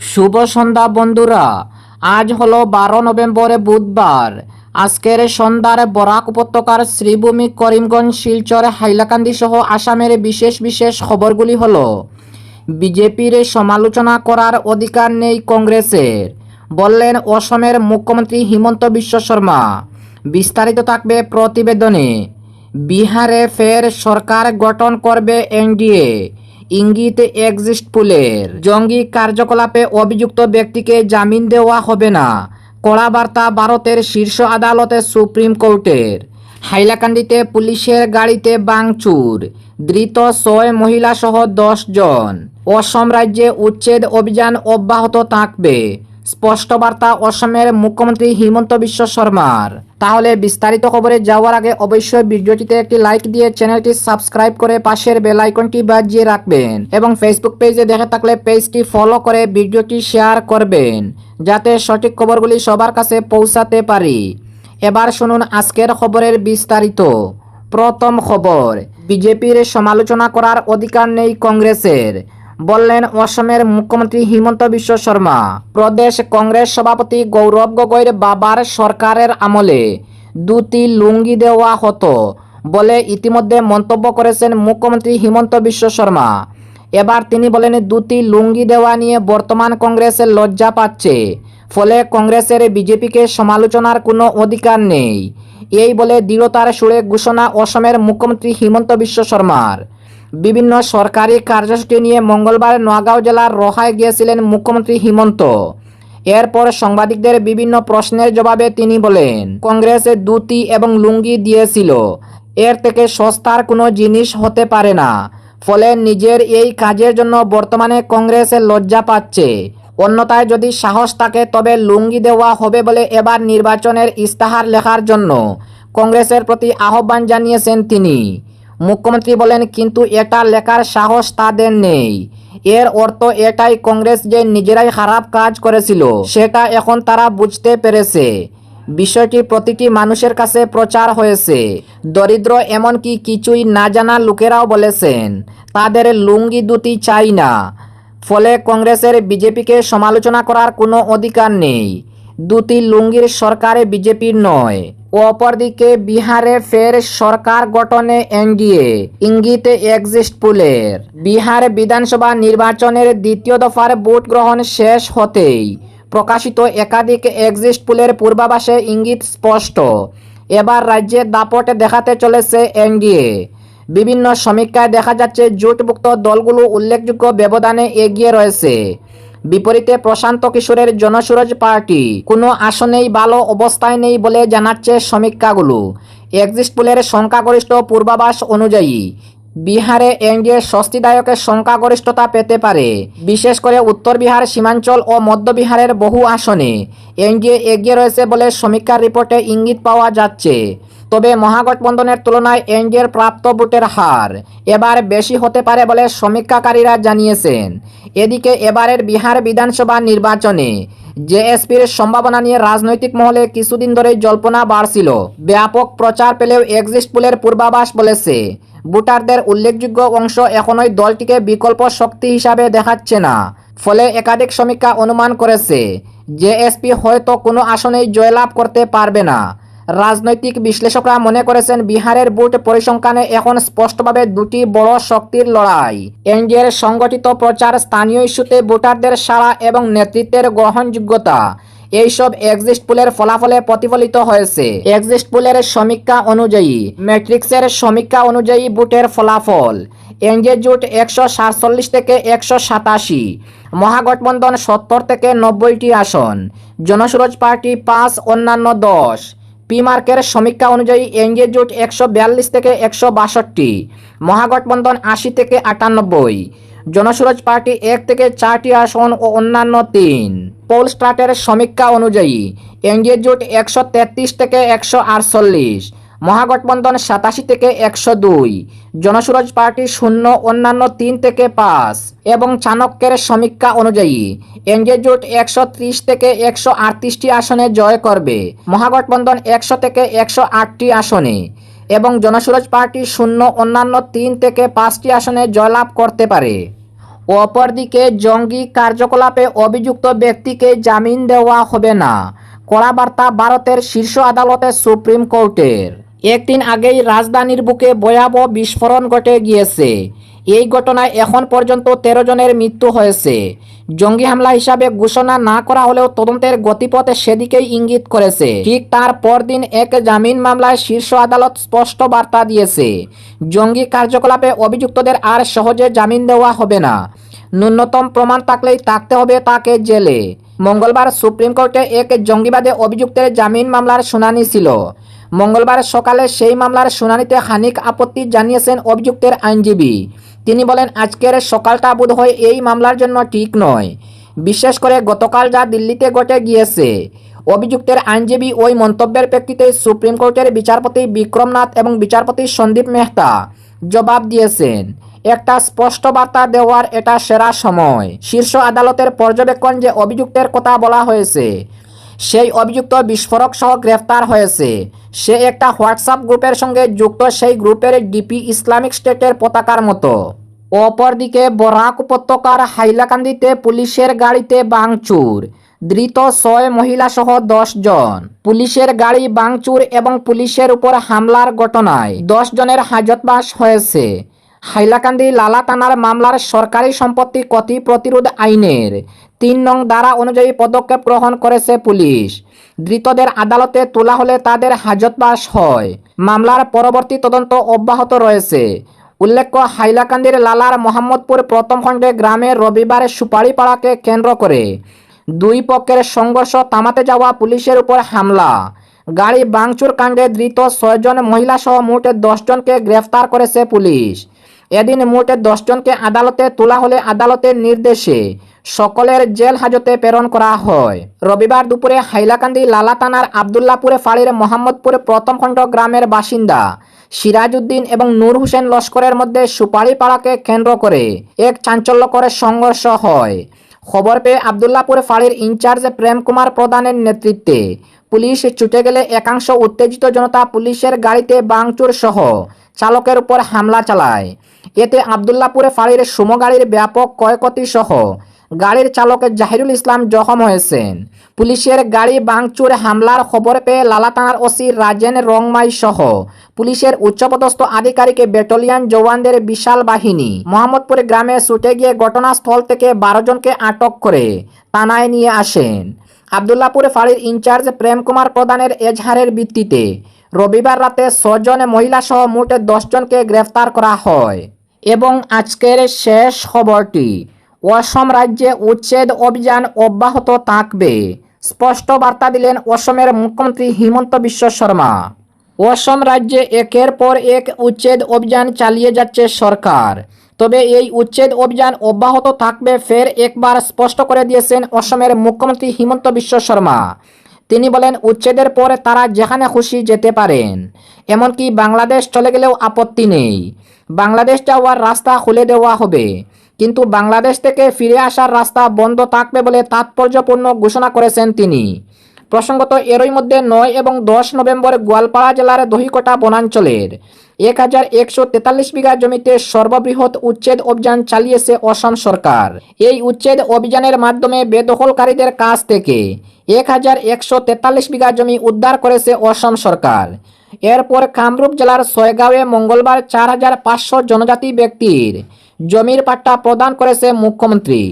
শুভ সন্ধ্যা বন্ধুরা। আজ হলো বারো নভেম্বর বুধবার। আজকের সন্ধ্যার বরাক উপত্যকার শ্রীভূমি করিমগঞ্জ, শিলচর, হাইলাকান্দি সহ আসামের বিশেষ বিশেষ খবরগুলি হল, বিজেপির সমালোচনা করার অধিকার নেই কংগ্রেসের, বললেন অসমের মুখ্যমন্ত্রী হিমন্ত বিশ্ব শর্মা। বিস্তারিত থাকবে প্রতিবেদনে। বিহারে ফের সরকার গঠন করবে এনডিএ। ইঙ্গিত এক্সিস্ট পুলের। জঙ্গি কার্যকলাপে অভিযুক্ত ব্যক্তিকে জামিন দেওয়া হবে না, কড়া বার্তা ভারতের শীর্ষ আদালতে সুপ্রিম কোর্টের। হাইলাকান্দিতে পুলিশের গাড়িতে বাংচুর ধৃত ছয় মহিলাসহ দশ জন। অসম রাজ্যে উচ্ছেদ অভিযান অব্যাহত থাকবে। স্পষ্ট বার্তা অসমের মুখ্যমন্ত্রী হিমন্ত বিশ্ব শর্মার। তাহলে বিস্তারিত খবরে যাওয়ার আগে অবশ্যই ভিডিওটিতে একটি লাইক দিয়ে চ্যানেলটি সাবস্ক্রাইব করে পাশের বেল আইকনটি বাজিয়ে রাখবেন এবং ফেসবুক পেজে দেখে থাকলে পেজটি ফলো করে ভিডিওটি শেয়ার করবেন, যাতে সঠিক খবরগুলি সবার কাছে পৌঁছাতে পারি। এবার শুনুন আজকের খবরের বিস্তারিত। প্রথম খবর, বিজেপির সমালোচনা করার অধিকার নেই কংগ্রেসের। বললেন, অসমের মুখ্যমন্ত্রী হিমন্ত বিশ্ব শর্মা, প্রদেশ কংগ্রেস সভাপতি গৌরব গগৈর বাবার সরকারের আমলে দুটি লুঙ্গি দেওয়া হতো বলে ইতিমধ্যে মন্তব্য করেছেন মুখ্যমন্ত্রী হিমন্ত বিশ্ব শর্মা। এবার তিনি বলেন, দুটি লুঙ্গি দেওয়া নিয়ে বর্তমান কংগ্রেসের লজ্জা পাচ্ছে, ফলে কংগ্রেসের বিজেপিকে সমালোচনার কোনো অধিকার নেই। এই বলে দৃঢ়তার সুরে ঘোষণা অসমের মুখ্যমন্ত্রী হিমন্ত বিশ্ব শর্মার। বিভিন্ন সরকারি কার্যসূচি নিয়ে মঙ্গলবার নোয়াগাঁও জেলার রহায় গিয়েছিলেন মুখ্যমন্ত্রী হিমন্ত। এরপর সাংবাদিকদের বিভিন্ন প্রশ্নের জবাবে তিনি বলেন, কংগ্রেসে দুটি এবং লুঙ্গি দিয়েছিল। এর থেকে সস্তার কোনো জিনিস হতে পারে না। ফলে নিজের এই কাজের জন্য বর্তমানে কংগ্রেসের লজ্জা পাচ্ছে। অন্যতায় যদি সাহস থাকে, তবে লুঙ্গি দেওয়া হবে বলে এবার নির্বাচনের ইস্তাহার লেখার জন্য কংগ্রেসের প্রতি আহ্বান জানিয়েছেন তিনি। মুখ্যমন্ত্রী বলেন, কিন্তু এটা লেখার সাহস তাদের নেই। এর অর্থ এটাই কংগ্রেস যে নিজেরাই খারাপ কাজ করেছিল, সেটা এখন তারা বুঝতে পেরেছে। বিষয়টি প্রতিটি মানুষের কাছে প্রচার হয়েছে। দরিদ্র এমনকি কিছুই না জানা লোকেরাও বলেছেন, তাদের লুঙ্গি দুটি চাই না। ফলে কংগ্রেসের বিজেপিকে সমালোচনা করার কোনো অধিকার নেই। দুটি লুঙ্গির সরকারে বিজেপির নয়। অপরদিকে বিহারে ফের সরকার গঠনে এনডিএ। ইঙ্গিতে এক্সিস্ট পুলের। বিহার বিধানসভা নির্বাচনের দ্বিতীয় দফার ভোট গ্রহণ শেষ হতেই প্রকাশিত একাধিক এক্সিস্ট পুলের পূর্বাভাসে ইঙ্গিত স্পষ্ট। এবার রাজ্যে দাপটে দেখাতে চলেছে এনডিএ। বিভিন্ন সমীক্ষায় দেখা যাচ্ছে জোটভুক্ত দলগুলো উল্লেখযোগ্য ব্যবধানে এগিয়ে রয়েছে। বিপরীতে প্রশান্ত কিশোরের জনসুরজ পার্টি। কোনো আসনেই ভালো অবস্থায় নেই বলে জানাচ্ছে সমীক্ষাগুলো। এক্সিস্ট পুলের সংখ্যাগরিষ্ঠ পূর্বাভাস অনুযায়ী বিহারে এনডিএ স্বস্তিদায়কের সংখ্যাগরিষ্ঠতা পেতে পারে। বিশেষ করে উত্তর বিহার, সীমাঞ্চল ও মধ্য বিহারের বহু আসনে এনডিএ এগিয়ে রয়েছে বলে সমীক্ষার রিপোর্টে ইঙ্গিত পাওয়া যাচ্ছে। তবে মহাগঠবন্ধনের তুলনায় এনডিএর প্রাপ্ত ভোটের হার এবার বেশি হতে পারে বলে সমীক্ষাকারীরা জানিয়েছেন। এদিকে এবারের বিহার বিধানসভা নির্বাচনে জেএসপির সম্ভাবনা নিয়ে রাজনৈতিক মহলে কিছুদিন ধরেই জল্পনা বাড়ছিল। ব্যাপক প্রচার পেলেও এক্সিস্ট পুলের পূর্বাভাস বলেছে। ভোটারদের উল্লেখযোগ্য অংশ এখনোই দলটিকে বিকল্প শক্তি হিসাবে দেখাচ্ছে না। ফলে একাধিক সমীক্ষা অনুমান করেছে, জেএসপি হয়তো কোনো আসনেই জয়লাভ করতে পারবে না। রাজনৈতিক বিশ্লেষকরা মনে করেছেন বিহারের ভোট পরিসংখ্যানে এখন স্পষ্টভাবে দুটি বড় শক্তির লড়াই। এনডিএর সংগঠিত প্রচার, স্থানীয় ইস্যুতে ভোটারদের সাড়া এবং নেতৃত্বের গ্রহণযোগ্যতা, এইসব এক্সিস্ট পুলের ফলাফলে প্রতিফলিত হয়েছে। এক্সিস্ট পুলের সমীক্ষা অনুযায়ী, ম্যাট্রিক্সের সমীক্ষা অনুযায়ী ভোটের ফলাফল এনজে জোট একশো সাতচল্লিশ থেকে একশো সাতাশি, মহাগঠবন্ধন সত্তর থেকে নব্বইটি আসন, জনসুরজ পার্টি পাঁচ, অন্যান্য দশ পিমার্কের সমীক্ষা অনুযায়ী এনজে জোট একশো বিয়াল্লিশ থেকে একশো বাষট্টি, মহাগঠবন্ধন আশি থেকে আটানব্বই, জনসুরজ পার্টি এক থেকে চারটি আসন ও অন্যান্য তিন। পোল স্টার্টের সমীক্ষা অনুযায়ী এনডিএ জোট একশো তেত্রিশ থেকে একশো আটচল্লিশ, মহাগঠবন্ধন সাতাশি থেকে একশো দুই জনসুরজ পার্টি শূন্য, অন্যান্য তিন থেকে পাঁচ, এবং চাণক্যের সমীক্ষা অনুযায়ী এনডিএ জোট একশো ত্রিশ থেকে একশো আটত্রিশটি আসনে জয় করবে, মহাগঠবন্ধন একশো থেকে একশো আটটি আসনে, এবং জনসুরজ পার্টি শূন্য, অন্যান্য তিন থেকে পাঁচটি আসনে জয়লাভ করতে পারে। অপরদিকে জঙ্গি কার্যকলাপে অভিযুক্ত ব্যক্তিকে জামিন দেওয়া হবে না কড়া বার্তা ভারতের শীর্ষ আদালতে সুপ্রিম কোর্টের। একদিন আগেই রাজধানীর বুকে ভয়াবহ বিস্ফোরণ ঘটে গিয়েছে। এই ঘটনায় এখন পর্যন্ত তেরো জনের মৃত্যু হয়েছে। জঙ্গি হামলা হিসাবে ঘোষণা না করা হলেও তদন্তের গতিপথে সেদিকেই ইঙ্গিত করেছে। ঠিক তার পরদিন এক জামিন মামলায় শীর্ষ আদালত স্পষ্ট বার্তা দিয়েছে। জঙ্গি কার্যকলাপে অভিযুক্তদের আর সহজে জামিন দেওয়া হবে না। ন্যূনতম প্রমাণ থাকলেই থাকতে হবে তাকে জেলে। মঙ্গলবার সুপ্রিম কোর্টে এক জঙ্গিবাদে অভিযুক্তের জামিন মামলার শুনানি ছিল। মঙ্গলবার সকালে সেই মামলার শুনানিতে খানিক আপত্তি জানিয়েছেন অভিযুক্তের আইনজীবী। তিনি বলেন, আজকের সকালটা বোধহয় এই মামলার জন্য ঠিক নয়। বিশেষ করে গতকাল যা দিল্লিতে ঘটে গিয়েছে। অভিযুক্তের আইনজীবী ওই মন্তব্যের প্রেক্ষিতে সুপ্রিম কোর্টের বিচারপতি বিক্রমনাথ এবং বিচারপতি সন্দীপ মেহতা জবাব দিয়েছেন। একটা স্পষ্ট বার্তা দেওয়ার এটা সেরা সময়। শীর্ষ আদালতের পর্যবেক্ষণ যে অভিযুক্তের কথা বলা হয়েছে সেই অভিযুক্ত বিস্ফোরক সহ গ্রেফতার হয়েছে। সে একটা হোয়াটসঅ্যাপ গ্রুপের সঙ্গে যুক্ত সেই গ্রুপের ডিপি ইসলামিক স্টেটের পতাকার মতো। অপরদিকে বরাক উপত্যকার হাইলাকান্দিতে পুলিশের গাড়িতে বাংচুর। ধৃত ছয় মহিলা সহ দশ জন। পুলিশের গাড়ি বাংচুর এবং পুলিশের উপর হামলার ঘটনায় দশ জনের হাজতবাস হয়েছে। হাইলাকান্দি লালা থানার মামলার সরকারি সম্পত্তি ক্ষতি প্রতিরোধ আইনের তিন নং ধারা অনুযায়ী পদক্ষেপ গ্রহণ করেছে পুলিশ। ধৃতদের আদালতে তোলা হলে তাদের হাজতবাস হয়। মামলার পরবর্তী তদন্ত অব্যাহত রয়েছে। উল্লেখ্য, হাইলাকান্দির লালার মোহাম্মদপুর প্রথম খণ্ডে গ্রামের রবিবার সুপারিপাড়াকে কেন্দ্র করে দুই পক্ষের সংঘর্ষ থামাতে যাওয়া পুলিশের উপর হামলা। গাড়ি বাংচুর কাণ্ডে ধৃত ছয়জন মহিলা সহ মোট দশজনকে গ্রেফতার করেছে পুলিশ। এদিন মোট দশজনকে আদালতে তোলা হলে আদালতের নির্দেশে সকলের জেল হাজতে প্রেরণ করা হয়। রবিবার দুপুরে হাইলাকান্দি লালা থানার আবদুল্লাপুরে ফাঁড়ির মোহাম্মদপুর প্রথম খণ্ড গ্রামের বাসিন্দা সিরাজউদ্দিন এবং নূর হোসেন লস্করের মধ্যে সুপারিপাড়াকে কেন্দ্র করে এক চাঞ্চল্যকর সংঘর্ষ হয়। খবর পেয়ে আবদুল্লাপুর ফাঁড়ির ইনচার্জ প্রেম কুমার প্রধানের নেতৃত্বে পুলিশ ছুটে গেলে একাংশ উত্তেজিত জনতা পুলিশের গাড়িতে বাংচুর সহ চালকের উপর হামলা চালায়। এতে আবদুল্লাপুরে ফাঁড়ির সুমো গাড়ির ব্যাপক ক্ষয়ক্ষতি সহ গাড়ির চালক জাহিরুল ইসলাম জখম হয়েছেন। পুলিশের গাড়ি বাংচুর হামলার খবর পেয়ে লালা থানার ওসি রাজেন রংমাই সহ পুলিশের উচ্চপদস্থ আধিকারিক ব্যাটালিয়ন জওয়ানদের বিশাল বাহিনী মোহাম্মদপুর গ্রামে ছুটে গিয়ে ঘটনাস্থল থেকে বারো জনকে আটক করে থানায় নিয়ে আসেন। আবদুল্লাপুর ফাঁড়ির ইনচার্জ প্রেম কুমার প্রধানের এজহারের ভিত্তিতে রবিবার রাতে ছজন মহিলা সহ মোট দশজনকে গ্রেফতার করা হয়। এবং আজকের শেষ খবরটি, অসম রাজ্যে উচ্ছেদ অভিযান অব্যাহত থাকবে, স্পষ্ট বার্তা দিলেন অসমের মুখ্যমন্ত্রী হিমন্ত বিশ্ব শর্মা। অসম রাজ্যে একের পর এক উচ্ছেদ অভিযান চালিয়ে যাচ্ছে সরকার, তবে এই উচ্ছেদ অভিযান অব্যাহত থাকবে ফের একবার স্পষ্ট করে দিয়েছেন অসমের মুখ্যমন্ত্রী হিমন্ত বিশ্ব শর্মা। তিনি বলেন, উচ্ছেদের পরে তারা যেখানে খুশি যেতে পারেন, এমনকি বাংলাদেশ চলে গেলেও আপত্তি নেই। বাংলাদেশ যাওয়ার রাস্তা খুলে দেওয়া হবে। কিন্তু বাংলাদেশ থেকে ফিরে আসার রাস্তা বন্ধ থাকবে বলে তাৎপর্যপূর্ণ ঘোষণা করেছেন তিনি। প্রসঙ্গত, এরই মধ্যে নয় এবং দশ নভেম্বর গোয়ালপাড়া জেলার দহিকোটা বনাঞ্চলের এক হাজার একশো তেতাল্লিশ বিঘা জমিতে সর্ববৃহৎ উচ্ছেদ অভিযান চালিয়েছে অসম সরকার। এই উচ্ছেদ অভিযানের মাধ্যমে বেদখলকারীদের কাছ থেকে এক হাজার একশো তেতাল্লিশ বিঘা জমি উদ্ধার করেছে অসম সরকার। এরপর কামরূপ জেলার সয়গাঁওয়ে মঙ্গলবার চার হাজার পাঁচশো জনজাতি ব্যক্তির জমির পাট্টা প্রদান করেছে মুখ্যমন্ত্রী।